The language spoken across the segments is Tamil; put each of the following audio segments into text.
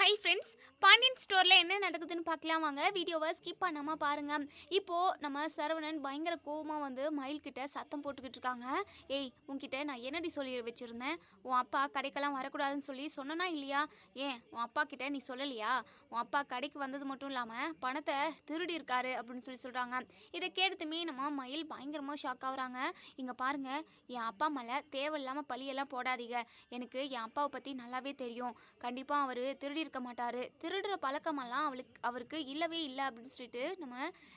Hi friends, பாண்டியன் ஸ்டோரில் என்ன நடக்குதுன்னு பார்க்கலாம் வாங்க. வீடியோவை ஸ்கிப் பண்ணாமல் பாருங்கள் இப்போது நம்ம சரவணன் பயங்கர கோவமாக வந்து மயில்கிட்ட சத்தம் போட்டுக்கிட்டு இருக்காங்க. ஏய் உன்கிட்ட நான் என்னடி சொல்லி வச்சுருந்தேன்? உன் அப்பா கடைக்கெல்லாம் வரக்கூடாதுன்னு சொல்லி சொன்னனா இல்லையா? ஏன் உன் அப்பா கிட்ட நீ சொல்லலையா? உன் அப்பா கடைக்கு வந்தது மட்டும் இல்லாமல் பணத்தை திருடி இருக்காரு அப்படின்னு சொல்லி சொல்கிறாங்க இதை கேட்டதுமே நம்ம மயில் பயங்கரமாக ஷாக் ஆகுறாங்க. இங்கே பாருங்கள் என் அப்பா மேலே தேவையில்லாமல் பழியெல்லாம் போடாதீங்க. எனக்கு என் அப்பாவை பற்றி நல்லாவே தெரியும். கண்டிப்பாக அவர் திருடி இருக்க மாட்டார். திரு திருடுற பழக்கமெல்லாம் அவளுக்கு அவருக்கு இல்லவே இல்லை அப்படின்னு சொல்லிட்டு நம்ம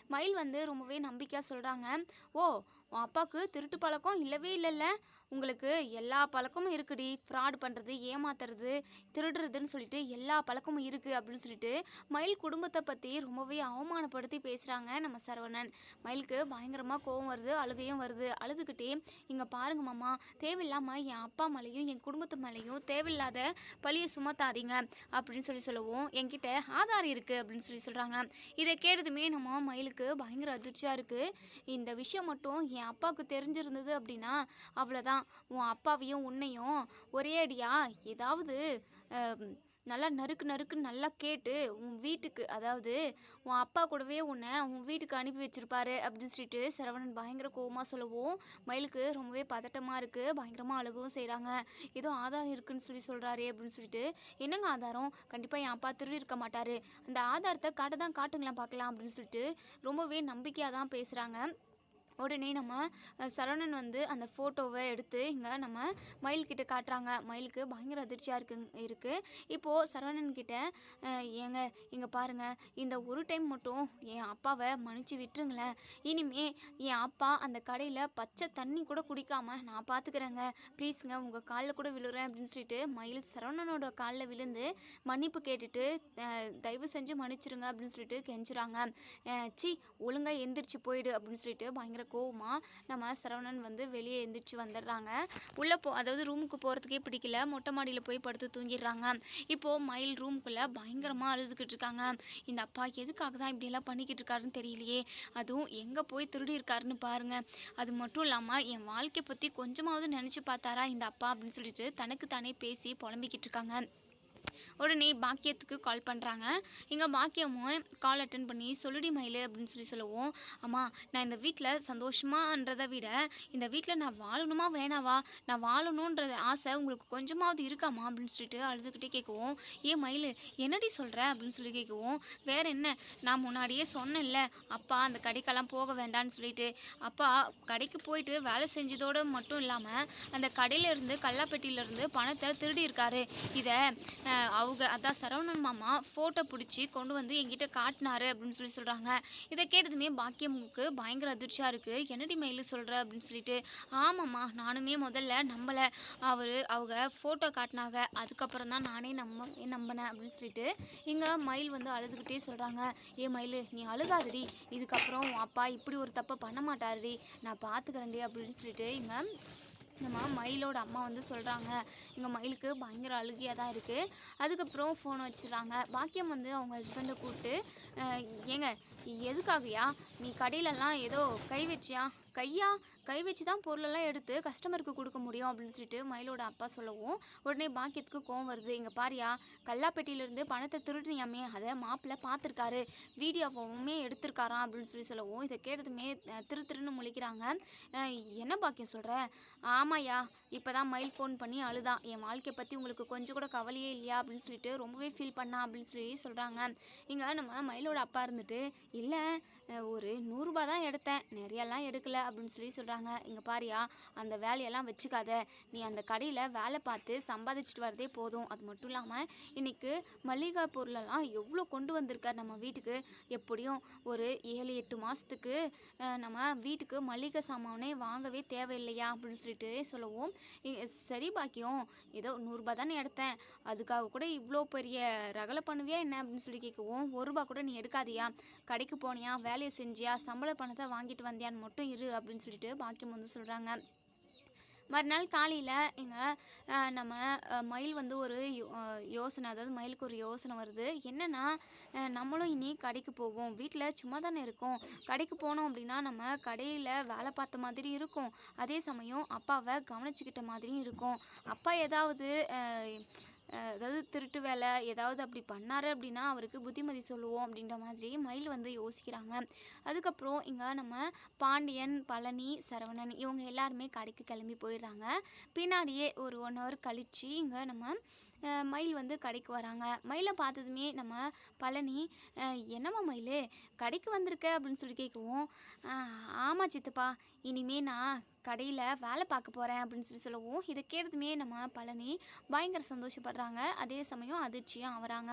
மயில் வந்து ரொம்பவே நம்பிக்கையாக சொல்கிறாங்க ஓ உன் அப்பாவுக்கு திருட்டு பழக்கம் இல்லவே இல்லைல்ல? உங்களுக்கு எல்லா பழக்கமும் இருக்குடி. ஃப்ராட் பண்ணுறது ஏமாத்துறது திருடுறதுன்னு சொல்லிட்டு எல்லா பழக்கமும் இருக்குது அப்படின்னு சொல்லிட்டு மயில் குடும்பத்தை பற்றி ரொம்பவே அவமானப்படுத்தி பேசுகிறாங்க நம்ம சரவணன். மயிலுக்கு பயங்கரமாக கோவம் வருது அழுகையும் வருது. அழுதுகிட்டே இங்கே பாருங்க மாமா தேவையில்லாமல் என் அப்பா மேலேயும் என் குடும்பத்து மேலேயும் தேவையில்லாத பழியை சுமத்தாதீங்க அப்படின்னு சொல்லி சொல்லவும் என்கிட்ட ஆதார் இருக்குது அப்படின்னு சொல்லி சொல்கிறாங்க இதை கேட்டதுமே நம்ம மயிலுக்கு பயங்கர அதிர்ச்சியாக இருக்குது இந்த விஷயம் மட்டும் என் அப்பாவுக்கு தெரிஞ்சிருந்தது அப்படின்னா அவ்வளோதான் உன் அப்பாவையும் உன்னையும் ஒரே அடியா? ஏதாவது நல்லா நறுக்கு நறுக்குன்னு நல்லா கேட்டு உன் வீட்டுக்கு அதாவது உன் அப்பா கூடவே உன்னை உன் வீட்டுக்கு அனுப்பி வச்சுருப்பாரு அப்படின்னு சொல்லிட்டு சரவணன் பயங்கர கோபமாக சொல்லவும் மயிலுக்கு ரொம்பவே பதட்டமாக இருக்குது பயங்கரமாக அழுகவும் செய்கிறாங்க ஏதோ ஆதாரம் இருக்குன்னு சொல்லி சொல்கிறாரு அப்படின்னு சொல்லிட்டு என்னங்க ஆதாரம்? கண்டிப்பாக என் அப்பா திருடி இருக்க மாட்டார். அந்த ஆதாரத்தை காட்ட தான் காட்டுங்களேன் பார்க்கலாம் அப்படின்னு சொல்லிட்டு ரொம்பவே நம்பிக்கையாக தான் பேசுகிறாங்க உடனே நம்ம சரவணன் வந்து அந்த ஃபோட்டோவை எடுத்து இங்கே நம்ம மயில்கிட்ட காட்டுறாங்க. மயிலுக்கு பயங்கர அதிர்ச்சியாக இருக்கு இருக்குது இப்போது சரவணன்கிட்ட ஏங்க இங்கே பாருங்கள் இந்த ஒரு டைம் மட்டும் என் அப்பாவை மன்னிச்சு விட்டுருங்களேன். இனிமே என் அப்பா அந்த கடையில் பச்சை தண்ணி கூட குடிக்காம நான் பார்த்துக்கிறேங்க ப்ளீஸுங்க உங்கள் காலில் கூட விழுகிறேன் அப்படின்னு சொல்லிட்டு மயில் சரவணனோட காலில் விழுந்து மன்னிப்பு கேட்டுட்டு தயவு செஞ்சு மன்னிச்சிருங்க அப்படின்னு சொல்லிட்டு கெஞ்சுறாங்க. சி ஒழுங்காக எந்திரிச்சு போயிடு அப்படின்னு சொல்லிட்டு பயங்கர கோவமாக நம்ம சரவணன் வந்து வெளியே எந்திரிச்சு வந்துடுறாங்க. உள்ளே போ அதாவது ரூமுக்கு போகிறதுக்கே பிடிக்கல. மொட்டை மாடியில் போய் படுத்து தூங்கிடுறாங்க. இப்போது மயில் ரூமுக்குள்ளே பயங்கரமாக அழுதுகிட்டு இருக்காங்க. இந்த அப்பா எதுக்காக தான் இப்படியெல்லாம் பண்ணிக்கிட்டு இருக்காருன்னு தெரியலையே. அதுவும் எங்கே போய் திருடி இருக்காருன்னு பாருங்க. அது மட்டும் இல்லாமல் என் வாழ்க்கையை பற்றி கொஞ்சமாவது நினச்சி பார்த்தாரா இந்த அப்பா அப்படின்னு சொல்லிட்டு தனக்கு தானே பேசி புலம்பிக்கிட்டு இருக்காங்க. உடனே பாக்கியத்துக்கு கால் பண்ணுறாங்க இங்கே பாக்கியமும் கால் அட்டன் பண்ணி சொல்லுடி மயில் அப்படின்னு சொல்லி சொல்லுவோம். அம்மா நான் இந்த வீட்டில் சந்தோஷமான்றதை விட இந்த வீட்டில் நான் வாழணுமா வேணாவா? நான் வாழணுன்ற ஆசை உங்களுக்கு கொஞ்சமாவது இருக்காமா? அப்படின்னு சொல்லிட்டு அழுதுகிட்டே கேட்குவோம் ஏன் மயில் என்னடி சொல்கிற அப்படின்னு சொல்லி கேட்குவோம் வேற என்ன? நான் முன்னாடியே சொன்னேன்ல அப்பா அந்த கடைக்கெல்லாம் போக வேண்டான்னு சொல்லிட்டு. அப்பா கடைக்கு போயிட்டு வேலை செஞ்சதோடு மட்டும் இல்லாமல் அந்த கடையிலேருந்து கல்லாப்பட்டியிலேருந்து பணத்தை திருடி இருக்காரு. இதை அவங்க அதான் சரவணன் மாமா ஃபோட்டோ பிடிச்சி கொண்டு வந்து என்கிட்ட காட்டினாரு அப்படின்னு சொல்லி சொல்கிறாங்க இதை கேட்டதுமே பாக்கியமுக்கு பயங்கர அதிர்ச்சியாக இருக்குது என்னடி மயில் சொல்கிற அப்படின்னு சொல்லிட்டு ஆமாம்மா நானுமே முதல்ல நம்பலை. அவர் அவங்க ஃபோட்டோ காட்டினாங்க. அதுக்கப்புறம் தான் நானே நம்ப நம்பினேன் அப்படின்னு சொல்லிட்டு இங்கே மயில் வந்து அழுதுகிட்டே சொல்கிறாங்க ஏ மயில் நீ அழுகாதடி. இதுக்கப்புறம் அப்பா இப்படி ஒரு தப்பை பண்ண மாட்டாருடி. நான் பார்த்துக்கிறேன்டி அப்படின்னு சொல்லிட்டு இங்கே நம்ம மயிலோட அம்மா வந்து சொல்கிறாங்க எங்கள் மயிலுக்கு பயங்கர அழுகியாக தான் இருக்குது அதுக்கப்புறம் ஃபோன் வச்சிடுறாங்க. பாக்கியம் வந்து அவங்க ஹஸ்பண்டை கூப்பிட்டு ஏங்க எதுக்காகயா? நீ கடையிலலாம் ஏதோ கை வச்சியா? கையா? கை வச்சு தான் பொருளெல்லாம் எடுத்து கஸ்டமருக்கு கொடுக்க முடியும் அப்படின்னு சொல்லிட்டு மயிலோட அப்பா சொல்லவும் உடனே பாக்கியத்துக்கு கோவம் வருது. இங்கே பாரியா கல்லாப்பெட்டியிலேருந்து பணத்தை திருடுனியாமே அதை மாப்பிள்ளை பார்த்துருக்காரு. வீடியோவுமே எடுத்திருக்காராம் அப்படின்னு சொல்லி சொல்லவும் இதை கேட்டதுமே திரு திருன்னு முழிக்கிறாங்க. என்ன பாக்கியம் சொல்கிற ஆமாய்யா இப்போ தான் மயில் ஃபோன் பண்ணி அழுதான் என் வாழ்க்கையை பற்றி உங்களுக்கு கொஞ்சம் கூட கவலையே இல்லையா அப்படின்னு சொல்லிட்டு ரொம்பவே ஃபீல் பண்ணா அப்படின்னு சொல்லி சொல்கிறாங்க இங்கே நம்ம மயிலோட அப்பா இருந்துட்டு இல்லை ஒரு நூறுரூபா தான் எடுத்தேன். நிறையெல்லாம் எடுக்கலை அப்படின்னு சொல்லி சொல்கிறாங்க இங்கே பாரியா அந்த வேலையெல்லாம் வச்சுக்காத. நீ அந்த கடையில் வேலை பார்த்து சம்பாதிச்சிட்டு வரதே போதும். அது மட்டும் இல்லாமல் இன்றைக்கு மளிகை பொருளெல்லாம் எவ்வளோ கொண்டு வந்திருக்கார் நம்ம வீட்டுக்கு? எப்படியும் ஒரு ஏழு எட்டு மாதத்துக்கு நம்ம வீட்டுக்கு மளிகை சாமானே வாங்கவே தேவையில்லையா? அப்படின்னு சொல்லிட்டு சொல்லவும். சரி பாக்கியம் ஏதோ நூறுரூபா தானே எடுத்தேன். அதுக்காக கூட இவ்வளோ பெரிய ரகலை பண்ணுவியா என்ன அப்படின்னு சொல்லி கேட்கவும் ஒரு ரூபா கூட நீ எடுக்காதியா? கடைக்கு போனியா? வேலையை செஞ்சியா? சம்பள பணத்தை வாங்கிட்டு வந்தியான்னு மட்டும் இரு அப்படின்னு சொல்லிட்டு பாக்கியம் வந்து சொல்கிறாங்க மறுநாள் காலையில் இங்கே நம்ம மயில் வந்து ஒரு யோ- யோசனை அதாவது மயிலுக்கு ஒரு யோசனை வருது. என்னென்னா நம்மளும் இனி கடைக்கு போவோம். வீட்டில் சும்மா தானே இருக்கோம். கடைக்கு போனோம் அப்படின்னா நம்ம கடையில் வேலை பார்த்த மாதிரி இருக்கும். அதே சமயம் அப்பாவை கவனிச்சுக்கிட்ட மாதிரியும் இருக்கும். அப்பா ஏதாவது அதாவது திருட்டு வேலை ஏதாவது அப்படி பண்ணாரு அப்படின்னா அவருக்கு புத்திமதி சொல்லுவோம் அப்படின்ற மாதிரி மயில் வந்து யோசிக்கிறாங்க. அதுக்கப்புறம் இங்கே நம்ம பாண்டியன் பழனி சரவணன் இவங்க எல்லாருமே கடைக்கு கிளம்பி போயிடுறாங்க. பின்னாடியே ஒரு ஒன் ஹவர் கழித்து இங்கே நம்ம மயில் வந்து கடைக்கு வராங்க. மயிலை பார்த்ததுமே நம்ம பழனி என்னம்மா மயில்? கடைக்கு வந்திருக்க அப்படின்னு சொல்லி கேட்கவும் ஆமாம் சித்தப்பா இனிமே நான் கடையில் வேலை பார்க்க போகிறேன் அப்படின்னு சொல்லி சொல்லவும் இதை கேட்டதுமே நம்ம பழனி பயங்கர சந்தோஷப்படுறாங்க. அதே சமயம் அதிர்ச்சியும் ஆகுறாங்க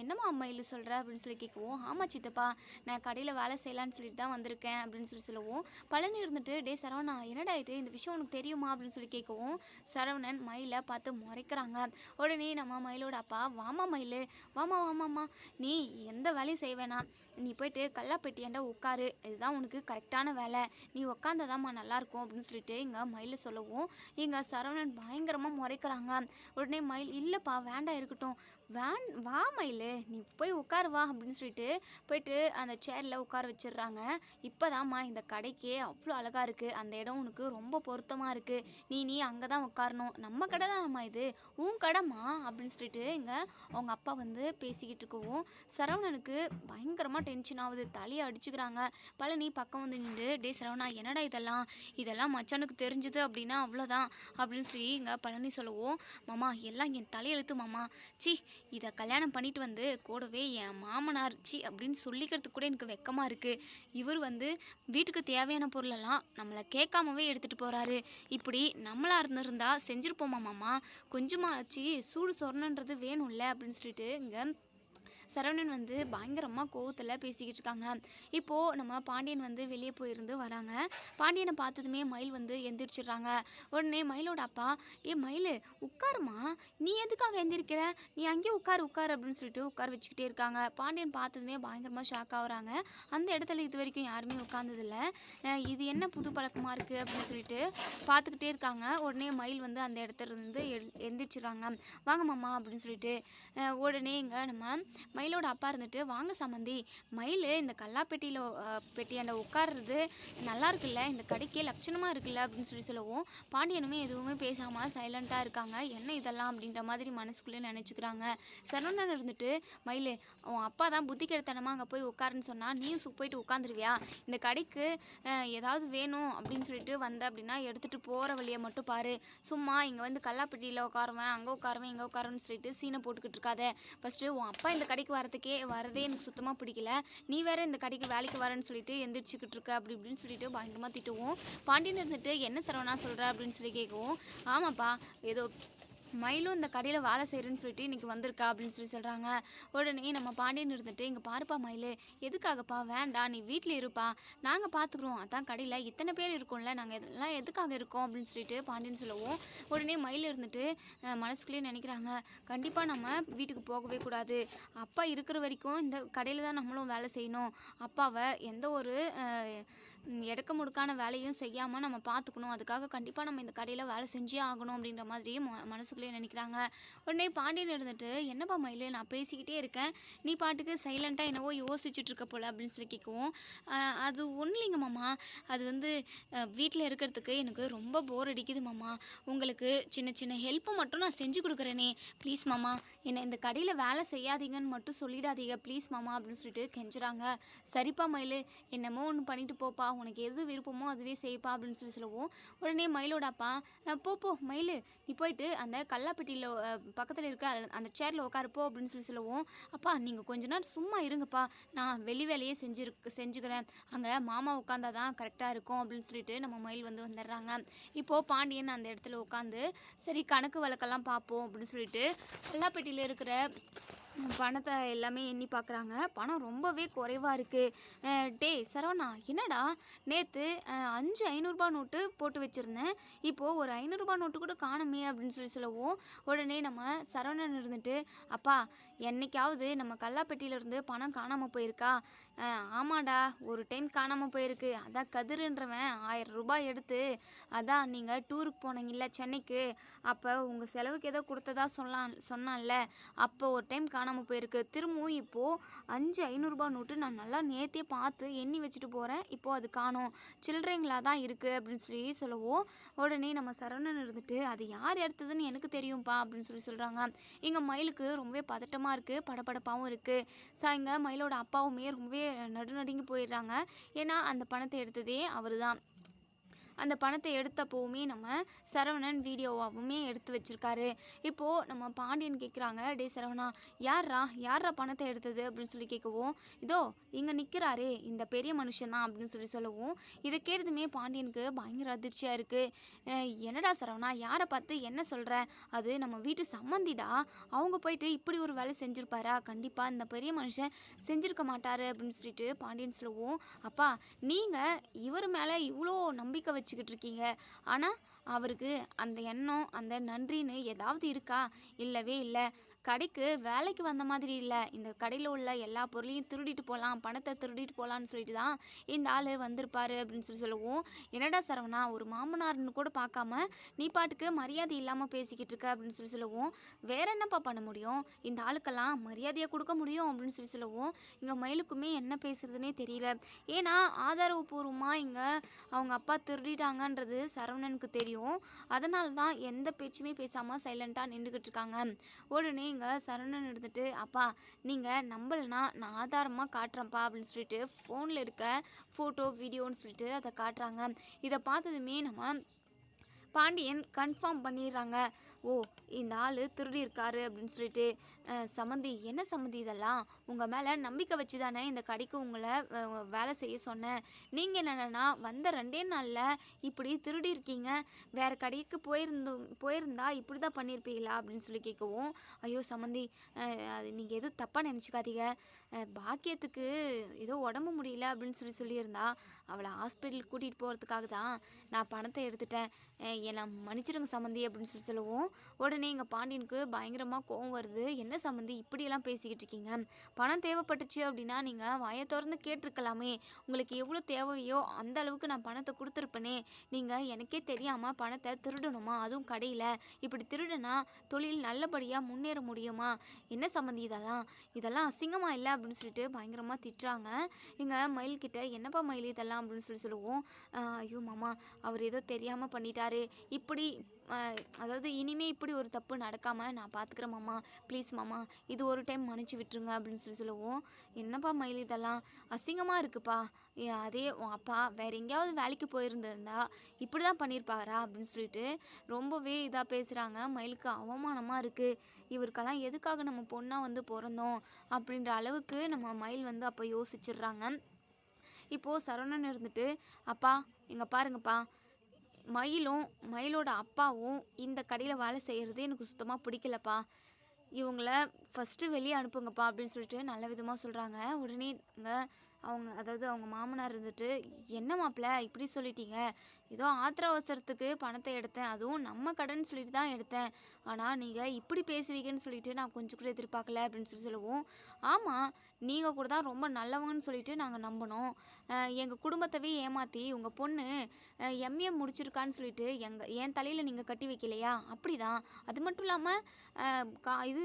என்னம்மா அம்மா மயில் சொல்கிற அப்படின்னு சொல்லி கேட்கவும் ஆமாம் சித்தப்பா நான் கடையில் வேலை செய்யலான்னு சொல்லிட்டு தான் வந்திருக்கேன் அப்படின்னு சொல்லி சொல்லவும் பழனி இருந்துட்டு டே சரவணா என்னடா இது? இந்த விஷயம் உனக்கு தெரியுமா? அப்படின்னு சொல்லி கேட்கவும் சரவணன் மயிலை பார்த்து முறைக்கிறாங்க. உடனே நம்ம மயிலோட அப்பா வாமா மயில் வாமா வாமாம்மா நீ எந்த வேலையும் செய்வேனா நீ போயிட்டு கல்லாப்பெட்டியாண்ட உட்காரு இதுதான் உனக்கு கரெக்டான வேலை. நீ உட்காந்தாதாம்மா நல்லாயிருக்கும் அப்படின்னு சொல்லிட்டு இங்கே மயில் சொல்லவும் இங்கே சரவணன் பயங்கரமாக முறைக்கிறாங்க. உடனே மயில் இல்லைப்பா வேண்டாம் இருக்கட்டும். வேன் வா மயிலு. நீ போய் உட்காரு வா அப்படின்னு சொல்லிட்டு போயிட்டு அந்த சேரில் உட்கார வச்சிடுறாங்க. இப்போதாம்மா இந்த கடைக்கே அவ்வளோ அழகாக இருக்குது அந்த இடம் உனக்கு ரொம்ப பொருத்தமாக இருக்குது நீ நீ அங்கே தான் உட்காரணும். நம்ம கடை அம்மா இது. உன் கடைம்மா அப்படின்னு சொல்லிட்டு இங்கே அவங்க அப்பா வந்து பேசிக்கிட்டு இருக்கவும் சரவணனுக்கு பயங்கரமாக டென்ஷன் ஆகுது. தலையை அடிச்சுக்கிறாங்க. பழனி பக்கம் வந்து நின்று டே சரவணா என்னடா இதெல்லாம்? இதெல்லாம் மச்சானுக்கு தெரிஞ்சது அப்படின்னா அவ்வளோதான் அப்படின்னு சொல்லி இங்கே பழனி சொல்லவும் மாமா எல்லாம் என் தலையெழுத்து மாமா. சி இதை கல்யாணம் பண்ணிட்டு வந்து கூடவே என் மாமனார் அப்படின்னு சொல்லிக்கிறதுக்கு கூட எனக்கு வெக்கமாக இருக்குது இவர் வந்து வீட்டுக்கு தேவையான பொருளெல்லாம் நம்மளை கேட்காமவே எடுத்துகிட்டு போகிறாரு இப்படி நம்மளாக இருந்திருந்தால் செஞ்சுருப்போமா மாமா? கொஞ்சமாச்சு சூடு சொரணன்றது வேணும்ல அப்படின்னு சொல்லிட்டு இங்கே சரவணன் வந்து பயங்கரமாக கோவத்தில் பேசிக்கிட்டு இருக்காங்க. இப்போது நம்ம பாண்டியன் வந்து வெளியே போயிருந்து வராங்க. பாண்டியனை பார்த்ததுமே மயில் வந்து எந்திரிச்சிடுறாங்க. உடனே மயிலோட அப்பா ஏ மயில் உட்காருமா நீ எதுக்காக எந்திரிக்கிற? நீ அங்கேயே உட்காரு உட்காரு அப்படின்னு சொல்லிட்டு உட்கார வச்சுக்கிட்டே இருக்காங்க. பாண்டியன் பார்த்ததுமே பயங்கரமாக ஷாக் ஆகுறாங்க. அந்த இடத்துல இது வரைக்கும் யாருமே உட்காந்ததில்ல இது என்ன புது பழக்கமாக இருக்குது அப்படின்னு சொல்லிட்டு பார்த்துக்கிட்டே இருக்காங்க. உடனே மயில் வந்து அந்த இடத்துல இருந்து எந்திரிச்சிடுறாங்க. வாங்க மாமா அப்படின்னு சொல்லிட்டு உடனே இங்கே நம்ம மயில் மயிலோட அப்பா இருந்துட்டு வாங்க சம்மந்தி மயில் இந்த கல்லாப்பெட்டியில் பெட்டியாண்ட உட்கார்றது நல்லா இருக்குல்ல இந்த கடைக்கே லட்சணமாக இருக்குல்ல அப்படின்னு சொல்லி சொல்லவும் பாண்டியனுமே எதுவுமே பேசாமல் சைலண்ட்டாக இருக்காங்க. என்ன இதெல்லாம்? அப்படின்ற மாதிரி மனசுக்குள்ளே நினச்சிக்கிறாங்க. சரவணன் இருந்துட்டு மயில் உன் அப்பா தான் புத்தி கெடுத்தனமாக அங்கே போய் உட்காருன்னு சொன்னால் நீயும் போயிட்டு உட்காந்துருவியா இந்த கடைக்கு ஏதாவது வேணும் அப்படின்னு சொல்லிட்டு வந்த அப்படின்னா எடுத்துகிட்டு போகிற வழியை மட்டும் பாரு. சும்மா இங்கே வந்து கல்லாப்பெட்டியில் உட்காருவேன் அங்கே உட்காருவேன் இங்கே உட்காருன்னு சொல்லிட்டு சீனை போட்டுக்கிட்டு இருக்காத. ஃபஸ்ட்டு உன் அப்பா இந்த கடைக்கு வரதுக்கே வரதே எனக்கு சுத்தமாக பிடிக்கல. நீ வேற இந்த கடைக்கு வேலைக்கு வரேன்னு சொல்லிட்டு எந்திரிச்சுக்கிட்டு இருக்க அப்படி இப்படின்னு சொல்லிட்டு பயங்கரமாக திட்டுவோம். பாண்டியன் இருந்துட்டு என்ன சரவணா சொல்கிற அப்படின்னு சொல்லி கேட்கவும். ஆமாப்பா ஏதோ மயிலும் இந்த கடையில் வேலை செய்கிறேன்னு சொல்லிட்டு இன்றைக்கி வந்திருக்கா அப்படின்னு சொல்லி சொல்கிறாங்க உடனே நம்ம பாண்டியன் இருந்துட்டு இங்கே பாருப்பா மயில் எதுக்காகப்பா? வேண்டாம் நீ வீட்டில் இருப்பா. நாங்கள் பார்த்துக்குறோம் அதான் கடையில் இத்தனை பேர் இருக்கோம்ல. நாங்கள் இதெல்லாம் எதுக்காக இருக்கோம்? அப்படின்னு சொல்லிட்டு பாண்டியன் சொல்லவும் உடனே மயில் இருந்துட்டு மனசுக்குள்ளேயே நினைக்கிறாங்க. கண்டிப்பாக நம்ம வீட்டுக்கு போகவே கூடாது. அப்பா இருக்கிற வரைக்கும் இந்த கடையில் தான் நம்மளும் வேலை செய்யணும். அப்பாவை எந்த ஒரு எடுக்க முடுக்கான வேலையும் செய்யாமல் நம்ம பார்த்துக்கணும் அதுக்காக கண்டிப்பாக நம்ம இந்த கடையில் வேலை செஞ்சே ஆகணும் அப்படின்ற மாதிரி ம மனசுக்குள்ளேயே நினைக்கிறாங்க. உடனே பாண்டியன் இருந்துட்டு என்னப்பா மயில் நான் பேசிக்கிட்டே இருக்கேன். நீ பாட்டுக்கு சைலண்ட்டாக என்னவோ யோசிச்சுட்டு இருக்க போல அப்படின்னு சொல்லி கேட்கவும் அது ஒன்றும் இல்லைங்க மாமா. அது வந்து வீட்டில் இருக்கிறதுக்கு எனக்கு ரொம்ப போர் அடிக்குது மாமா. உங்களுக்கு சின்ன சின்ன ஹெல்ப்பை மட்டும் நான் செஞ்சு கொடுக்குறேனே. ப்ளீஸ் மாமா என்னை இந்த கடையில் வேலை செய்யாதீங்கன்னு மட்டும் சொல்லிடாதீங்க. ப்ளீஸ் மாமா அப்படின்னு சொல்லிட்டு கெஞ்சுறாங்க. சரிப்பா மயில் என்னமோ ஒன்று பண்ணிட்டு போப்பா. உனக்கு எது விருப்பமோ அதுவே செய்ப்பா அப்படின்னு சொல்லி சொல்லுவோம். உடனே மயிலோட அப்பா போ போ மயில் நீ போயிட்டு அந்த கல்லாப்பெட்டியில் பக்கத்தில் இருக்க அந்த- அந்த சேரில் உட்காருப்போ அப்படின்னு சொல்லி சொல்லுவோம். அப்பா நீங்கள் கொஞ்ச நேரம் சும்மா இருங்கப்பா. நான் வெளி வேலையே செஞ்சு செஞ்சுக்கிறேன். அங்கே மாமா உட்காந்தா தான் கரெக்டாக இருக்கும் அப்படின்னு சொல்லிட்டு நம்ம மயில் வந்து வந்துடுறாங்க. இப்போது பாண்டியன் அந்த இடத்துல உட்காந்து சரி கணக்கு வழக்கெல்லாம் பார்ப்போம் அப்படின்னு சொல்லிட்டு கல்லாப்பெட்டியில் இருக்கிற பணத்தை எல்லாமே எண்ணி பார்க்குறாங்க பணம் ரொம்பவே குறைவாக இருக்குது டேய் சரவணா என்னடா? நேற்று அஞ்சு ஐநூறுரூபா நோட்டு போட்டு வச்சுருந்தேன். இப்போது ஒரு ஐநூறுரூபா நோட்டு கூட காணுமே அப்படின்னு சொல்லி சொல்லவும் உடனே நம்ம சரவணன் இருந்துட்டு அப்பா என்னைக்காவது நம்ம கல்லாப்பெட்டியிலேருந்து பணம் காணாமல் போயிருக்கா? ஆமாடா ஒரு டைம் காணாமல் போயிருக்கு. அதான் கதிருன்றவன் ஆயிரம் ரூபாய் எடுத்து அதான் நீங்கள் டூருக்கு போனீங்கல்ல சென்னைக்கு அப்போ உங்கள் செலவுக்கு ஏதோ கொடுத்ததா சொல்லான் சொன்னான்ல. அப்போ ஒரு டைம் காண காணாமல் போயிருக்கு. திரும்பவும் இப்போது அஞ்சு ஐநூறுரூபா நோட்டு நான் நல்லா நேர்த்தே பார்த்து எண்ணி வச்சுட்டு போகிறேன் இப்போது அது காணோம். சில்லறைங்களா தான் இருக்குது அப்படின்னு சொல்லி சொல்லவும் உடனே நம்ம சரவணன் இருந்துட்டு அது யார் எடுத்ததுன்னு எனக்கு தெரியும்ப்பா அப்படின்னு சொல்லி சொல்கிறாங்க எங்கள் மயிலுக்கு ரொம்பவே பதட்டமாக இருக்குது படபடப்பாகவும் இருக்குது ஸோ இங்கே மயிலோட அப்பாவுமே ரொம்பவே நடுநடுங்கி போயிடுறாங்க. ஏன்னா அந்த பணத்தை எடுத்ததே அவர் தான் அந்த பணத்தை எடுத்தப்போவுமே நம்ம சரவணன் வீடியோவாகவுமே எடுத்து வச்சுருக்காரு. இப்போது நம்ம பாண்டியன் கேட்குறாங்க டே சரவணா யார்ரா யாரா பணத்தை எடுத்தது? அப்படின்னு சொல்லி கேட்கவும் இதோ இங்கே நிற்கிறாரே இந்த பெரிய மனுஷன் தான் அப்படின்னு சொல்லி சொல்லவும் இதை கேட்டதுமே பாண்டியனுக்கு பயங்கர அதிர்ச்சியாக இருக்குது என்னடா சரவணா யாரை பார்த்து என்ன சொல்கிற அது நம்ம வீட்டு சம்மந்திடா அவங்க போயிட்டு இப்படி ஒரு வேலை செஞ்சுருப்பாரா? கண்டிப்பாக இந்த பெரிய மனுஷன் செஞ்சுருக்க மாட்டார் அப்படின்னு சொல்லிட்டு பாண்டியன் சொல்லவும் அப்பா நீங்கள் இவர் மேலே இவ்வளோ நம்பிக்கை வச்சுக்கிட்டு இருக்கீங்க. ஆனால் அவருக்கு அந்த எண்ணம் அந்த நன்றின்னு ஏதாவது இருக்கா? இல்லவே இல்லை. கடைக்கு வேலைக்கு வந்த மாதிரி இல்லை. இந்த கடையில் உள்ள எல்லா பொருளையும் திருடிட்டு போகலாம் பணத்தை திருடிட்டு போகலான்னு சொல்லிட்டு தான் இந்த ஆள் வந்திருப்பாரு அப்படின்னு சொல்லி சொல்லுவோம். என்னடா சரவணா ஒரு மாமனார்னு கூட பார்க்காம நீ பாட்டுக்கு மரியாதை இல்லாமல் பேசிக்கிட்டு இருக்க அப்படின்னு சொல்லி சொல்லுவோம். வேற என்னப்பா பண்ண முடியும்? இந்த ஆளுக்கெல்லாம் மரியாதையை கொடுக்க முடியும் அப்படின்னு சொல்லி சொல்லுவோம். இங்கே மயிலுக்குமே என்ன பேசுறதுனே தெரியல. ஏன்னா ஆதாரபூர்வமாக இங்கே அவங்க அப்பா திருடிட்டாங்கன்றது சரவணனுக்கு தெரியும். அதனால தான் எந்த பேச்சுமே பேசாமல் சைலண்ட்டாக நின்றுக்கிட்டு இருக்காங்க. உடனே இங்கே சரவணன் எடுத்துட்டு அப்பா நீங்கள் நம்பலைனா நான் ஆதாரமாக காட்டுறேன்ப்பா அப்படின்னு சொல்லிட்டு ஃபோனில் இருக்க ஃபோட்டோ வீடியோன்னு சொல்லிட்டு அதை காட்டுறாங்க. இதை பார்த்ததுமே நம்ம பாண்டியன் கன்ஃபார்ம் பண்ணிடுறாங்க. ஓ இந்த ஆள் திருடி இருக்காரு அப்படின்னு சொல்லிட்டு சம்மந்தி என்ன சம்மந்தி இதெல்லாம்? உங்கள் மேலே நம்பிக்கை வச்சு தானே இந்த கடைக்கு உங்களை வேலை செய்ய சொன்னேன். நீங்கள் என்னென்னா வந்த ரெண்டே நாளில் இப்படி திருடி இருக்கீங்க. வேறு கடைக்கு போயிருந்து போயிருந்தா இப்படி தான் பண்ணியிருப்பீங்களா அப்படின்னு சொல்லி கேட்கவும் ஐயோ சம்மந்தி அது நீங்கள் எதுவும் தப்பாக நினச்சிக்காதீங்க. பாக்கியத்துக்கு ஏதோ உடம்பு முடியல அப்படின்னு சொல்லி சொல்லியிருந்தா அவளை ஹாஸ்பிட்டலுக்கு கூட்டிகிட்டு போகிறதுக்காக தான் நான் பணத்தை எடுத்துட்டேன். என்னை மன்னிச்சிருங்க சம்மந்தி அப்படின்னு சொல்லி சொல்லுவோம். உடனே எங்கள் பாண்டியனுக்கு பயங்கரமாக கோவம் வருது. என்ன என்ன சம்மந்தி இப்படியெல்லாம் பேசிக்கிட்டு இருக்கீங்க? பணம் தேவைப்பட்டுச்சு அப்படின்னா நீங்கள் வாயை திறந்து கேட்டிருக்கலாமே. உங்களுக்கு எவ்வளோ தேவையோ அந்த அளவுக்கு நான் பணத்தை கொடுத்துருப்பேனே. நீங்கள் எனக்கே தெரியாமல் பணத்தை திருடணுமா? அதுவும் கடையில். இப்படி திருடுனா தொழில் நல்லபடியாக முன்னேற முடியுமா? என்ன சம்மந்தி இதெல்லாம்? இதெல்லாம் அசிங்கமாக இல்லை அப்படின்னு சொல்லிட்டு பயங்கரமாக திட்டுறாங்க. இங்கே மயில்கிட்ட என்னப்பா மயில் இதெல்லாம்? அப்படின்னு சொல்லி சொல்லுவோம். ஐயோ மாமா அவர் ஏதோ தெரியாமல் பண்ணிட்டாரு. இப்படி அதாவது இனிமே இப்படி ஒரு தப்பு நடக்காமல் நான் பார்த்துக்கிறேன் மாமா. ப்ளீஸ் மாமா இது ஒரு டைம் மன்னிச்சு விட்டுருங்க அப்படின்னு சொல்லி சொல்லுவோம். என்னப்பா மயில் இதெல்லாம்? அசிங்கமாக இருக்குப்பா. அதே உன் அப்பா வேற எங்கேயாவது வேலைக்கு போயிருந்திருந்தா இப்படி தான் பண்ணியிருப்பாரா அப்படின்னு சொல்லிட்டு ரொம்பவே இதாக பேசுகிறாங்க மயிலுக்கு அவமானமாக இருக்குது இவருக்கெல்லாம் எதுக்காக நம்ம பொண்ணாக வந்து பிறந்தோம் அப்படின்ற அளவுக்கு நம்ம மயில் வந்து அப்போ யோசிச்சிடுறாங்க. இப்போது சரவணன் இருந்துட்டு அப்பா இங்கே பாருங்கப்பா. மயிலும் மயிலோட அப்பாவும் இந்த கடையில் வேலை செய்கிறது எனக்கு சுத்தமாக பிடிக்கலப்பா. இவங்கள ஃபஸ்ட்டு வெளியே அனுப்புங்கப்பா அப்படின்னு சொல்லிட்டு நல்ல விதமாக சொல்கிறாங்க உடனே இங்கே அவங்க அதாவது அவங்க மாமனார் இருந்துட்டு என்ன மாப்பிள்ள இப்படி சொல்லிட்டீங்க? ஏதோ ஆத்திர அவசரத்துக்கு பணத்தை எடுத்தேன். அதுவும் நம்ம கடன் சொல்லிட்டு தான் எடுத்தேன். ஆனால் நீங்கள் இப்படி பேசுவீங்கன்னு சொல்லிட்டு நான் கொஞ்சம் கூட எதிர்பார்க்கல அப்படின்னு சொல்லி சொல்லுவோம். ஆமாம் நீங்கள் கூட தான் ரொம்ப நல்லவங்கன்னு சொல்லிட்டு நாங்கள் நம்பினோம். எங்கள் குடும்பத்தவே ஏமாற்றி உங்கள் பொண்ணு எம்ஏ முடிச்சிருக்கான்னு சொல்லிட்டு எங்கள் என் தலையில் நீங்கள் கட்டி வைக்கலையா? அப்படி தான் அது மட்டும் இல்லாமல் கா இது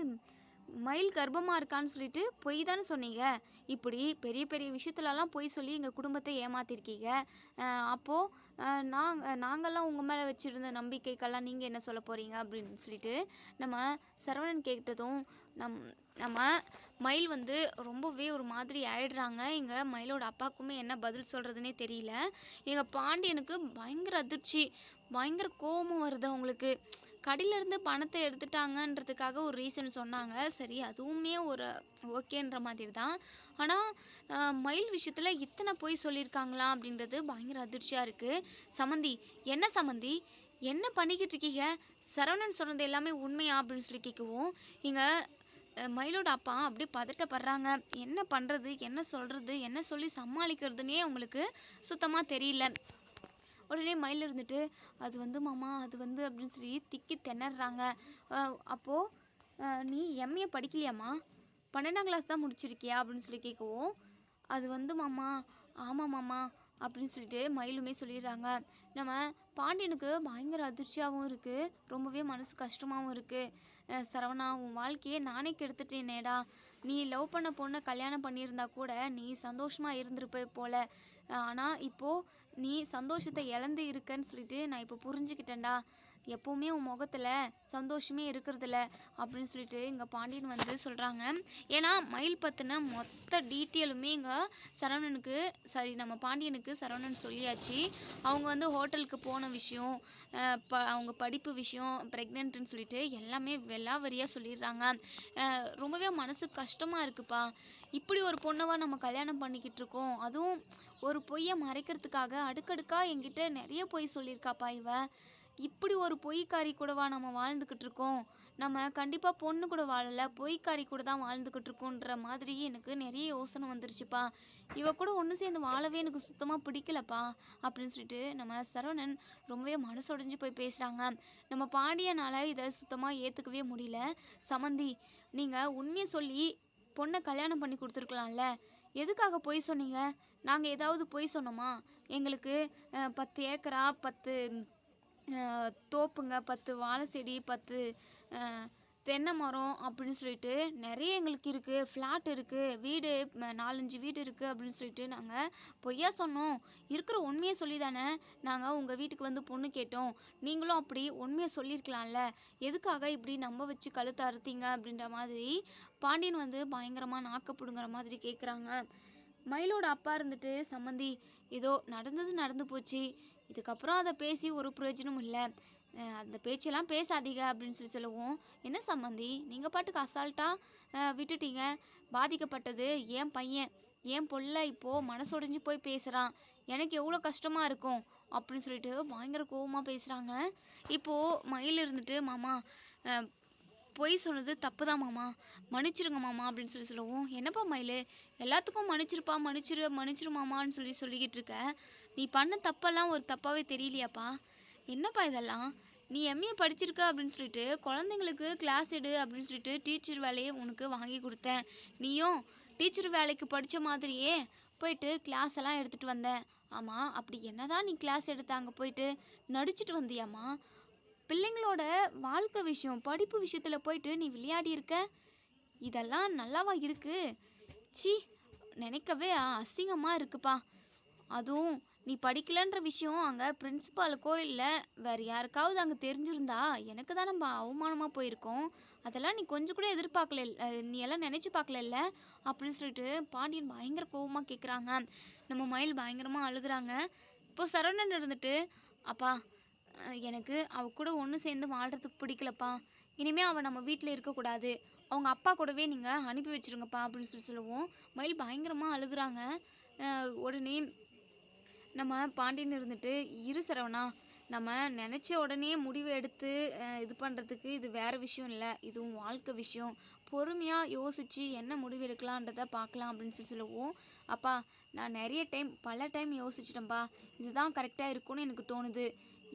மயில் கர்ப்பமாக இருக்கான்னு சொல்லிட்டு பொய் தானே சொன்னீங்க. இப்படி பெரிய பெரிய விஷயத்துலலாம் பொய் சொல்லி எங்கள் குடும்பத்தை ஏமாத்திருக்கீங்க. அப்போது நாங்கள் நாங்கள்லாம் உங்கள் மேலே வச்சுருந்த நம்பிக்கைக்கெல்லாம் நீங்கள் என்ன சொல்ல போகிறீங்க அப்படின்னு சொல்லிட்டு நம்ம சரவணன் கேட்டதும் நம் நம்ம மயில் வந்து ரொம்பவே ஒரு மாதிரி ஆயிடுறாங்க. எங்கள் மயிலோட அப்பாவுக்குமே என்ன பதில் சொல்கிறதுனே தெரியல. எங்கள் பாண்டியனுக்கு பயங்கர அதிர்ச்சி பயங்கர கோபம் வருது அவங்களுக்கு. கடையிலேருந்து பணத்தை எடுத்துட்டாங்கன்றதுக்காக ஒரு ரீசன் சொன்னாங்க. சரி அதுவுமே ஒரு ஓகேன்ற மாதிரி தான். ஆனால் மயில் விஷயத்தில் இத்தனை போய் சொல்லியிருக்காங்களா அப்படின்றது பயங்கர அதிர்ச்சியாக இருக்குது சமந்தி என்ன சமந்தி? என்ன பண்ணிக்கிட்டு இருக்கீங்க? சரவணன் சொன்னது எல்லாமே உண்மையா அப்படின்னு சொல்லி கேட்கவும். இங்கே மயிலோட அப்பா அப்படியே பதட்டப்படுறாங்க. என்ன பண்ணுறது என்ன சொல்கிறது என்ன சொல்லி சமாளிக்கிறதுனே அவங்களுக்கு சுத்தமாக தெரியல. உடனே மயில் இருந்துட்டு அது வந்து மாமா அது வந்து அப்படின்னு சொல்லி திக்கி திணறாங்க. அப்போது நீ எம்ஏ படிக்கலையாம்மா? பன்னெண்டாம் கிளாஸ் தான் முடிச்சிருக்கியா? அப்படின்னு சொல்லி கேட்கவும் அது வந்து மாமா ஆமாம் மாமா அப்படின்னு சொல்லிட்டு மயிலுமே சொல்லிடுறாங்க. நம்ம பாண்டியனுக்கு பயங்கர அதிர்ச்சியாகவும் இருக்குது ரொம்பவே மனசு கஷ்டமாகவும் இருக்குது சரவணா உன் வாழ்க்கையே நானே கெடுத்துட்டேனேடா. நீ லவ் பண்ண பொண்ணை கல்யாணம் பண்ணியிருந்தா கூட நீ சந்தோஷமாக இருந்திருப்ப போல. ஆனால் இப்போது நீ சந்தோஷத்தை இழந்து இருக்கன்னு சொல்லிட்டு நான் இப்போ புரிஞ்சுக்கிட்டேன்டா. எப்போவுமே உன் முகத்தில் சந்தோஷமே இருக்கிறதில்ல அப்படின்னு சொல்லிட்டு இங்கே பாண்டியன் வந்து சொல்கிறாங்க ஏன்னா மயில் பற்றின மொத்த டீட்டெயிலுமே இங்கே சரவணனுக்கு சாரி நம்ம பாண்டியனுக்கு சரவணன் சொல்லியாச்சு. அவங்க வந்து ஹோட்டலுக்கு போன விஷயம் ப அவங்க படிப்பு விஷயம் ப்ரெக்னென்ட்னு சொல்லிட்டு எல்லாமே வெள்ளாவரியாக சொல்லிடுறாங்க. ரொம்பவே மனசு கஷ்டமாக இருக்குப்பா. இப்படி ஒரு பொண்ணவா நம்ம கல்யாணம் பண்ணிக்கிட்டு இருக்கோம். அதுவும் ஒரு பொய்யை மறைக்கிறதுக்காக அடுக்கடுக்காக என்கிட்ட நிறைய பொய் சொல்லியிருக்காப்பா இவ. இப்படி ஒரு பொய்க்காரி கூடவா நம்ம வாழ்ந்துக்கிட்டு இருக்கோம்? நம்ம கண்டிப்பாக பொண்ணு கூட வாழலை பொய்க்காரி கூட தான் வாழ்ந்துக்கிட்டு இருக்கோன்ற மாதிரி எனக்கு நிறைய யோசனை வந்துருச்சுப்பா. இவ கூட ஒன்று சேர்ந்து வாழவே எனக்கு சுத்தமாக பிடிக்கலப்பா அப்படின்னு சொல்லிட்டு நம்ம சரவணன் ரொம்பவே மனசுடைஞ்சு போய் பேசுகிறாங்க நம்ம பாண்டியனால் இதை சுத்தமாக ஏற்றுக்கவே முடியல. சமந்தி நீங்கள் உண்மையை சொல்லி பொண்ணை கல்யாணம் பண்ணி கொடுத்துருக்கலாம்ல. எதுக்காக பொய் சொன்னீங்க? நாங்கள் ஏதாவது பொய் சொன்னோமா? எங்களுக்கு பத்து ஏக்கரா பத்து தோப்புங்க பத்து வாழை செடி பத்து தென்னை மரம் அப்படின்னு சொல்லிட்டு நிறைய எங்களுக்கு இருக்குது ஃப்ளாட் இருக்குது வீடு நாலஞ்சு வீடு இருக்குது அப்படின்னு சொல்லிட்டு நாங்கள் பொய்யா சொன்னோம். இருக்கிற உண்மையை சொல்லி தானே நாங்கள் உங்கள் வீட்டுக்கு வந்து பொண்ணு கேட்டோம். நீங்களும் அப்படி உண்மையை சொல்லியிருக்கலாம்ல. எதுக்காக இப்படி நம்ப வச்சு கழுத்து அறுத்தீங்க அப்படின்ற மாதிரி பாண்டியன் வந்து பயங்கரமாக நாக்கப்படுங்கிற மாதிரி கேட்குறாங்க மயிலோட அப்பா இருந்துட்டு சம்மந்தி ஏதோ நடந்தது நடந்து போச்சு. இதுக்கப்புறம் அதை பேசி ஒரு பிரயோஜனமும் இல்லை. அந்த பேச்செல்லாம் பேசாதீங்க அப்படின்னு சொல்லி சொல்லுவோம் என்ன சம்மந்தி நீங்கள் பாட்டுக்கு அசால்ட்டாக விட்டுட்டீங்க. பாதிக்கப்பட்டது என் பையன். என் பொல்ல இப்போது மனசொடைஞ்சு போய் பேசுகிறான் எனக்கு எவ்வளோ கஷ்டமாக இருக்கும் அப்படின்னு சொல்லிட்டு பயங்கர கோவமாக பேசுகிறாங்க இப்போது மயில் இருந்துட்டு மாமா பொய் சொன்னது தப்பு தான் மாமா. மன்னிச்சிருங்க மாமா அப்படின்னு சொல்லி சொல்லுவோம் என்னப்பா மயில்? எல்லாத்துக்கும் மன்னிச்சிருப்பா மன்னிச்சிரு மன்னிச்சிரு மாமான்னு சொல்லி சொல்லிக்கிட்டு இருக்க. நீ பண்ண தப்பெல்லாம் ஒரு தப்பாகவே தெரியலையாப்பா? என்னப்பா இதெல்லாம்? நீ எம்ஏ படிச்சிருக்க அப்படின்னு சொல்லிட்டு குழந்தைங்களுக்கு கிளாஸ் எடு அப்படின்னு சொல்லிட்டு டீச்சர் வேலையை உனக்கு வாங்கி கொடுத்தேன். நீயும் டீச்சர் வேலைக்கு படித்த மாதிரியே போயிட்டு கிளாஸ் எல்லாம் எடுத்துகிட்டு வந்தேன். ஆமாம் அப்படி என்னதான் நீ கிளாஸ் எடுத்த அங்கே போயிட்டு நடிச்சிட்டு வந்தியாம்மா? பிள்ளைங்களோட வாழ்க்கை விஷயம் படிப்பு விஷயத்தில் போயிட்டு நீ விளையாடி இருக்க இதெல்லாம் நல்லாவா இருக்குது சி நினைக்கவே அசிங்கமாக இருக்குப்பா. அதுவும் நீ படிக்கலன்ற விஷயம் அங்கே பிரின்சிபாலுக்கோ இல்லை வேறு யாருக்காவது அங்கே தெரிஞ்சிருந்தா எனக்கு தான் நம்ம அவமானமாக போயிருக்கோம். அதெல்லாம் நீ கொஞ்சம் கூட எதிர்பார்க்கல நீ எல்லாம் நினச்சி பார்க்கல அப்படின்னு சொல்லிட்டு பாண்டியன் பயங்கர கோவமாக கேட்குறாங்க நம்ம மயில் பயங்கரமாக அழுகுறாங்க. இப்போ சரவணன் இருந்துட்டு அப்பா எனக்கு அவ கூட ஒன்று சேர்ந்து வாழ்கிறதுக்கு பிடிக்கலப்பா. இனிமேல் அவள் நம்ம வீட்டில் இருக்கக்கூடாது அவங்க அப்பா கூடவே நீங்கள் அனுப்பி வச்சிருங்கப்பா அப்படின்னு சொல்லி சொல்லுவோம். மயில் பயங்கரமாக அழுகுறாங்க. உடனே நம்ம பாண்டியன் இருந்துட்டு இரு சரவணா நம்ம நினச்ச உடனே முடிவு எடுத்து இது பண்ணுறதுக்கு இது வேறு விஷயம் இல்லை. இதுவும் வாழ்க்கை விஷயம். பொறுமையாக யோசித்து என்ன முடிவு எடுக்கலான்றதை பார்க்கலாம் அப்படின்னு சொல்லி சொல்லுவோம். அப்பா நான் நிறைய டைம் பல டைம் யோசிச்சிட்டேன்ப்பா இதுதான் கரெக்டாக இருக்கும்னு எனக்கு தோணுது.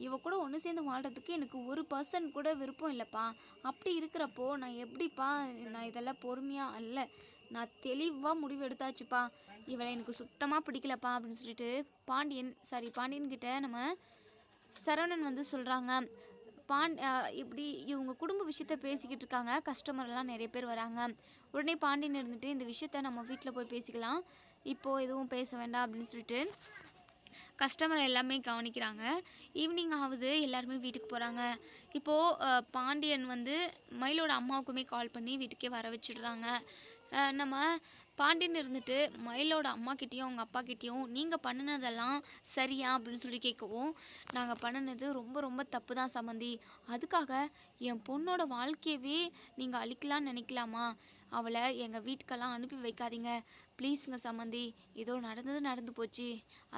இவ கூட ஒன்று சேர்ந்து வாழ்கிறதுக்கு எனக்கு ஒரு பர்சன் கூட விருப்பம் இல்லைப்பா. அப்படி இருக்கிறப்போ நான் எப்படிப்பா நான் இதெல்லாம் பொறுமையாக இல்லை நான் தெளிவாக முடிவு எடுத்தாச்சுப்பா. இவளை எனக்கு சுத்தமாக பிடிக்கலப்பா அப்படின்னு சொல்லிட்டு பாண்டியன் சாரி பாண்டியன்கிட்ட நம்ம சரவணன் வந்து சொல்கிறாங்க பான் இப்படி இவங்க குடும்ப விஷயத்த பேசிக்கிட்டு இருக்காங்க. கஸ்டமர்லாம் நிறைய பேர் வராங்க. உடனே பாண்டியன் இருந்துட்டு இந்த விஷயத்த நம்ம வீட்டில் போய் பேசிக்கலாம். இப்போது எதுவும் பேச வேண்டாம் அப்படின்னு சொல்லிட்டு கஸ்டமர் எல்லாமே கவனிக்கிறாங்க. ஈவினிங் ஆகுது எல்லாருமே வீட்டுக்கு போகிறாங்க இப்போது பாண்டியன் வந்து மயிலோட அம்மாவுக்குமே கால் பண்ணி வீட்டுக்கே வர வச்சிடுறாங்க. நம்ம பாண்டியன் இருந்துட்டு மயிலோட அம்மாக்கிட்டேயும் அவங்க அப்பாக்கிட்டேயும் நீங்கள் பண்ணினதெல்லாம் சரியா? அப்படின்னு சொல்லி கேட்கவும் நாங்கள் பண்ணினது ரொம்ப ரொம்ப தப்பு தான் சம்மந்தி அதுக்காக என் பொண்ணோட வாழ்க்கையவே நீங்கள் அழிக்கலாம்னு நினைக்கலாமா? அவளை எங்கள் வீட்டுக்கெல்லாம் அனுப்பி வைக்காதீங்க. ப்ளீஸுங்க சம்மந்தி. ஏதோ நடந்தது நடந்து போச்சு.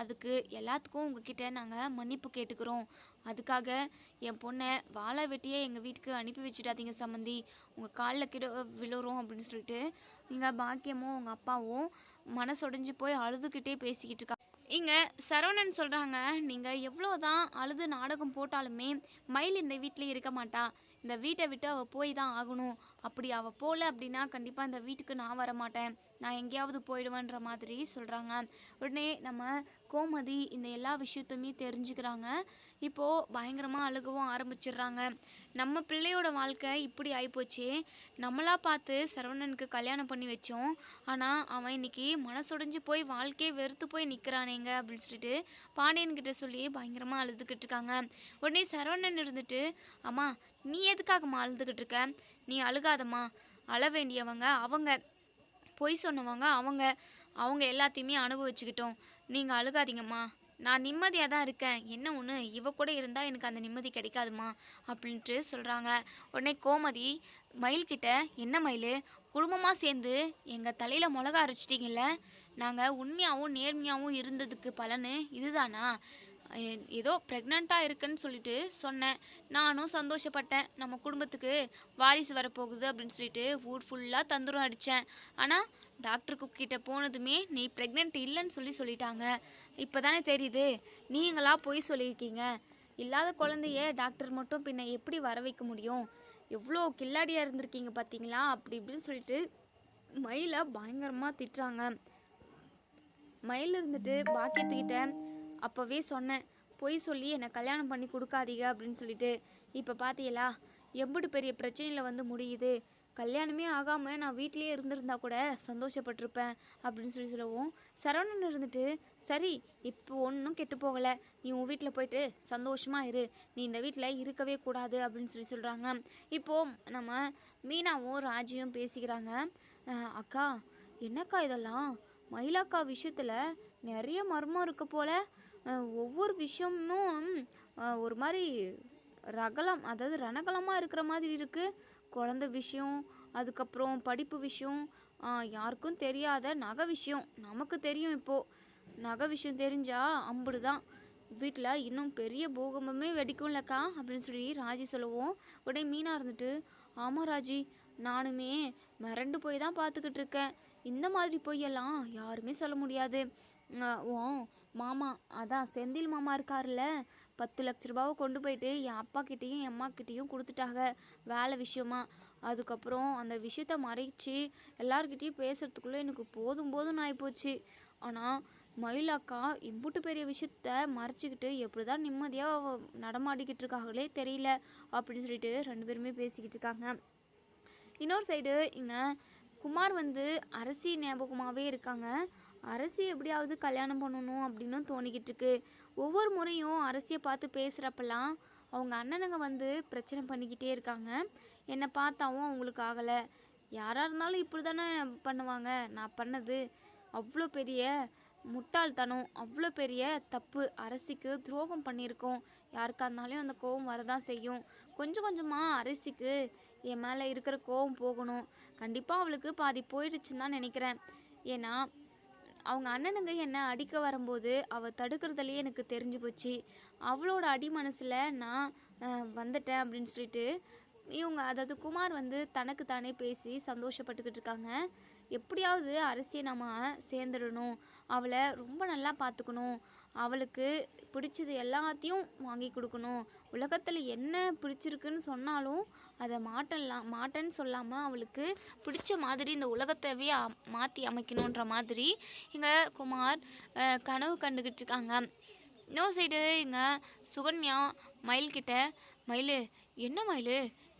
அதுக்கு எல்லாத்துக்கும் உங்ககிட்ட நாங்கள் மன்னிப்பு கேட்டுக்கிறோம். அதுக்காக என் பொண்ணை வாழை வெட்டியே எங்கள் வீட்டுக்கு அனுப்பி வச்சிடாதீங்க சம்மந்தி. உங்கள் காலில் கிட விழுறோம் அப்படின்னு சொல்லிட்டு நீங்கள் பாக்கியமும் உங்கள் அப்பாவும் மனசொடைஞ்சு போய் அழுதுகிட்டே பேசிக்கிட்டு இருக்கா. இங்கே சரவணன் சொல்கிறாங்க நீங்கள் எவ்வளோ தான் அழுது நாடகம் போட்டாலுமே மயில் இந்த வீட்டிலே இருக்க மாட்டா. இந்த வீட்டை விட்டு அவள் போய் தான் ஆகணும். அப்படி அவள் போகல அப்படின்னா கண்டிப்பாக இந்த வீட்டுக்கு நான் வர மாட்டேன். நான் எங்கேயாவது போயிடுவேன்ற மாதிரி சொல்கிறாங்க உடனே நம்ம கோமதி இந்த எல்லா விஷயத்தையுமே தெரிஞ்சுக்கிறாங்க. இப்போது பயங்கரமாக அழுகவும் ஆரம்பிச்சிடுறாங்க. நம்ம பிள்ளையோட வாழ்க்கை இப்படி ஆகிப்போச்சு நம்மளாக பார்த்து சரவணனுக்கு கல்யாணம் பண்ணி வச்சோம். ஆனால் அவன் இன்னைக்கு மனசுடைஞ்சு போய் வாழ்க்கையை வெறுத்து போய் நிற்கிறானேங்க அப்படின்னு சொல்லிட்டு பாண்டியன்கிட்ட சொல்லி பயங்கரமாக அழுதுகிட்டு இருக்காங்க. உடனே சரவணன் இருந்துட்டு அம்மா நீ எதுக்காகம்மா அழுதுகிட்டு இருக்க? நீ அழுகாதம்மா. அழ வேண்டியவங்க அவங்க. பொய் சொன்னவங்க அவங்க அவங்க எல்லாத்தையுமே அனுபவிச்சுக்கிட்டோம். நீங்கள் அழுகாதீங்கம்மா. நான் நிம்மதியாக தான் இருக்கேன். என்ன ஒன்று இவ கூட இருந்தால் எனக்கு அந்த நிம்மதி கிடைக்காதுமா அப்படின்ட்டு சொல்கிறாங்க உடனே கோமதி மயில்கிட்ட என்ன மயில்? குடும்பமாக சேர்ந்து எங்கள் தலையில் மிளகா அரைச்சிட்டிங்கல்ல? நாங்கள் உண்மையாகவும் நேர்மையாகவும் இருந்ததுக்கு பலனு இதுதானா? ஏதோ ப்ரெக்னெண்ட்டாக இருக்குன்னு சொல்லிட்டு சொன்னேன். நானும் சந்தோஷப்பட்டேன். நம்ம குடும்பத்துக்கு வாரிசு வரப்போகுது அப்படின்னு சொல்லிட்டு ஊர் ஃபுல்லாக தந்துரம் அடித்தேன் ஆனால் டாக்டர் குக்கிட்ட போனதுமே நீ ப்ரெக்னென்ட் இல்லைன்னு சொல்லி சொல்லிட்டாங்க. இப்போ தானே தெரியுது. நீங்களா போய் சொல்லியிருக்கீங்க. இல்லாத குழந்தைய டாக்டர் மட்டும் பின்ன எப்படி வர வைக்க முடியும்? எவ்வளோ கில்லாடியாக இருந்திருக்கீங்க பார்த்தீங்களா அப்படி இப்படின்னு சொல்லிட்டு மயிலை பயங்கரமாக திட்டுறாங்க. மயில் இருந்துட்டு பாக்கியத்துக்கிட்ட அப்போவே சொன்னேன் பொய் சொல்லி என்னை கல்யாணம் பண்ணி கொடுக்காதீங்க அப்படின்னு சொல்லிட்டு இப்போ பார்த்தீங்களா எப்படி பெரிய பிரச்சனையில் வந்து முடியுது. கல்யாணமே ஆகாமல் நான் வீட்டிலேயே இருந்திருந்தா கூட சந்தோஷப்பட்டிருப்பேன் அப்படின்னு சொல்லி சொல்லவும் சரவணன் இருந்துட்டு சரி இப்போ ஒன்றும் கெட்டு போகலை. நீ உன் வீட்டில் போயிட்டு சந்தோஷமாக இரு. நீ இந்த வீட்டில் இருக்கவே கூடாது அப்படின்னு சொல்லி சொல்கிறாங்க இப்போது நம்ம மீனாவும் ராஜியும் பேசிக்கிறாங்க. அக்கா என்னக்கா இதெல்லாம்? மயிலாக்கா விஷயத்தில் நிறைய மர்மம் இருக்க போல. ஒவ்வொரு விஷயமும் ஒரு மாதிரி ரகலம் அதாவது ரணகலமாக இருக்கிற மாதிரி இருக்குது குழந்தை விஷயம் அதுக்கப்புறம் படிப்பு விஷயம் யாருக்கும் தெரியாத நகை விஷயம். நமக்கு தெரியும் இப்போது நகை விஷயம் தெரிஞ்சால் அம்புடு தான். வீட்டில் இன்னும் பெரிய பூகம்பமே வெடிக்கும்லக்கா அப்படின்னு சொல்லி ராஜி சொல்லுவோம். உடனே மீனாக இருந்துட்டு ஆமாம் ராஜி நானுமே மிரண்டு போய் தான் பார்த்துக்கிட்டு இருக்கேன். இந்த மாதிரி பொய்யெல்லாம் யாருமே சொல்ல முடியாது. ஓ மாமா அதான் செந்தில் மாமா இருக்காருல்ல. பத்து லட்ச ரூபாவை கொண்டு போயிட்டு என் அப்பா கிட்டேயும் என் அம்மா கிட்டேயும் கொடுத்துட்டாங்க வேலை விஷயமா. அதுக்கப்புறம் அந்த விஷயத்த மறைச்சு எல்லார்கிட்டேயும் பேசுகிறதுக்குள்ளே எனக்கு போதும் போதும் ஆகிப்போச்சு ஆனால் மயிலாக்கா இம்புட்டு பெரிய விஷயத்த மறைச்சிக்கிட்டு எப்படி தான் நிம்மதியாக நடமாடிக்கிட்டு இருக்காங்களே தெரியல அப்படின்னு சொல்லிட்டு ரெண்டு பேருமே பேசிக்கிட்டு இருக்காங்க. இன்னொரு சைடு இங்கே குமார் வந்து அரசி ஞாபகமாகவே இருக்காங்க. அரசி எப்படியாவது கல்யாணம் பண்ணணும் அப்படின்னு தோணிக்கிட்டு இருக்கு ஒவ்வொரு முறையும் அரசியை பார்த்து பேசுகிறப்பெல்லாம் அவங்க அண்ணனுங்க வந்து பிரச்சனை பண்ணிக்கிட்டே இருக்காங்க. என்னை பார்த்தாவும் அவங்களுக்கு ஆகலை. யாராக இருந்தாலும் இப்படி தானே பண்ணுவாங்க. நான் பண்ணது அவ்வளோ பெரிய முட்டாள்தனம் அவ்வளோ பெரிய தப்பு. அரசிக்கு துரோகம் பண்ணியிருக்கோம். யாருக்கா இருந்தாலும் அந்த கோவம் வரதான் செய்யும். கொஞ்சம் கொஞ்சமாக அரசிக்கு என் மேலே இருக்கிற கோவம் போகணும். கண்டிப்பாக அவளுக்கு பாதி போயிடுச்சுன்னு தான் நினைக்கிறேன். ஏன்னா அவங்க அண்ணனுங்க என்னை அடிக்க வரும்போது அவள் தடுக்கிறதுலையே எனக்கு தெரிஞ்சு போச்சு. அவளோட அடி மனசில் நான் வந்துட்டேன் அப்படின்னு சொல்லிட்டு இவங்க அதாவது குமார் வந்து தனக்கு தானே பேசி சந்தோஷப்பட்டுக்கிட்டு இருக்காங்க. எப்படியாவது அரசியை நம்ம சேர்ந்துடணும். அவளை ரொம்ப நல்லா பார்த்துக்கணும் அவளுக்கு பிடிச்சது எல்லாத்தையும் வாங்கி கொடுக்கணும். உலகத்தில் என்ன பிடிச்சிருக்குன்னு சொன்னாலும் அதை மாட்டலாம் மாட்டேன்னு சொல்லாமல் அவளுக்கு பிடிச்ச மாதிரி இந்த உலகத்தவே மாற்றி அமைக்கணுன்ற மாதிரி இங்கே குமார் கனவு கண்டுக்கிட்டு இருக்காங்க. இன்னொரு சைடு இங்கே சுகன்யா மயில்கிட்ட மயில் என்ன மயில்?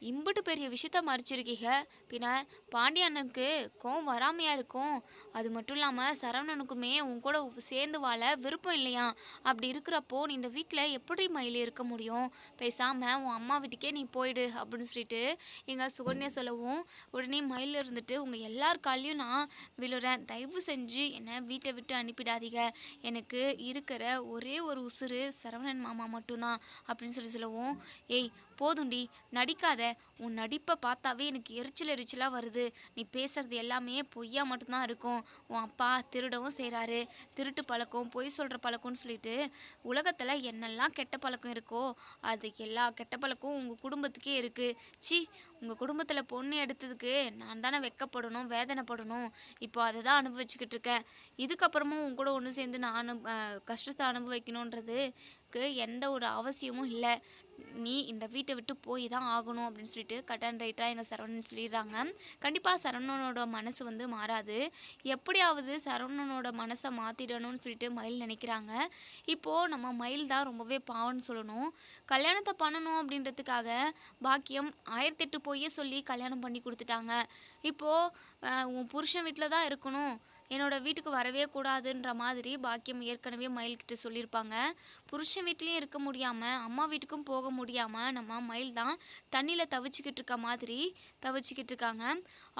இம்புட்டு பெரிய விஷயத்த மறைச்சிருக்கீங்க. பின்ன பாண்டிய அண்ணனுக்கு கோவம் வராமையா இருக்கும். அது மட்டும் இல்லாமல் சரவணனுக்குமே உன் கூட சேர்ந்து வாழ விருப்பம் இல்லையா? அப்படி இருக்கிறப்போ நீ இந்த வீட்டில் எப்படி மயில் இருக்க முடியும்? பேசாமல் உன் அம்மா வீட்டுக்கே நீ போயிடு அப்படின்னு சொல்லிட்டு எங்கள் சுகன்யா சொல்லவும் உடனே மயில் இருந்துட்டு உங்கள் எல்லார் காலையும் நான் விழுறேன். தயவு செஞ்சு என்னை வீட்டை விட்டு அனுப்பிடாதீங்க. எனக்கு இருக்கிற ஒரே ஒரு உசுறு சரவணன் மாமா மட்டும்தான். அப்படின்னு சொல்லி சொல்லவும் ஏய் போதுண்டி நடிக்காத. உன் நடிப்பை பார்த்தாவே எனக்கு எரிச்சல் எரிச்சலாக வருது. நீ பேசுறது எல்லாமே பொய்யா மட்டும்தான் இருக்கும். உன் அப்பா திருடவும் செய்கிறாரு திருட்டு பழக்கம் பொய் சொல்கிற பழக்கம்னு சொல்லிட்டு உலகத்தில் என்னெல்லாம் கெட்ட பழக்கம் இருக்கோ அது எல்லா கெட்ட பழக்கம் உங்கள் குடும்பத்துக்கே இருக்குது சி உங்கள் குடும்பத்தில் பொண்ணு எடுத்ததுக்கு நான் தானே வெக்கப்படணும் வேதனைப்படணும். இப்போ அதை தான் அனுபவிச்சுக்கிட்டு இருக்கேன். இதுக்கப்புறமும் உன் கூட ஒன்று சேர்ந்து நான் அனு கஷ்டத்தை அனுபவிக்கணுன்றது உனக்கு எந்த ஒரு அவசியமும் இல்லை. நீ இந்த வீட்டை விட்டு போய் தான் ஆகணும் அப்படின்னு சொல்லிட்டு கட் அண்ட் ரைட்டாக எங்கள் சரவணன் சொல்லிடுறாங்க. கண்டிப்பாக சரவணனோட மனசு வந்து மாறாது. எப்படியாவது சரவணனோட மனசை மாற்றிடணும்னு சொல்லிட்டு மயில் நினைக்கிறாங்க. இப்போது நம்ம மயில் தான் ரொம்பவே பாவம்னு சொல்லணும். கல்யாணத்தை பண்ணணும் அப்படின்றதுக்காக பாக்கியம் ஆயிரத்தெட்டு போயே சொல்லி கல்யாணம் பண்ணி கொடுத்துட்டாங்க. இப்போது உன் புருஷன் வீட்டில் தான் இருக்கணும். என்னோடய வீட்டுக்கு வரவே கூடாதுன்ற மாதிரி பாக்கியம் ஏற்கனவே மயில்கிட்ட சொல்லியிருப்பாங்க. புருஷன் வீட்லேயும் இருக்க முடியாமல் அம்மா வீட்டுக்கும் போக முடியாமல் நம்ம மயில் தான் தண்ணியில் தவிச்சிக்கிட்டு இருக்க மாதிரி தவிச்சிக்கிட்டு இருக்காங்க.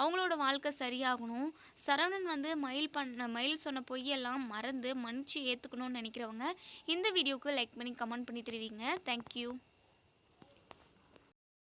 அவங்களோட வாழ்க்கை சரியாகணும். சரவணன் வந்து மயில் பண்ண மயில் சொன்ன பொய்யெல்லாம் மறந்து மன்னிச்சு ஏற்றுக்கணும்னு நினைக்கிறவங்க இந்த வீடியோவுக்கு லைக் பண்ணி கமெண்ட் பண்ணி தெரிவிங்க. தேங்க்யூ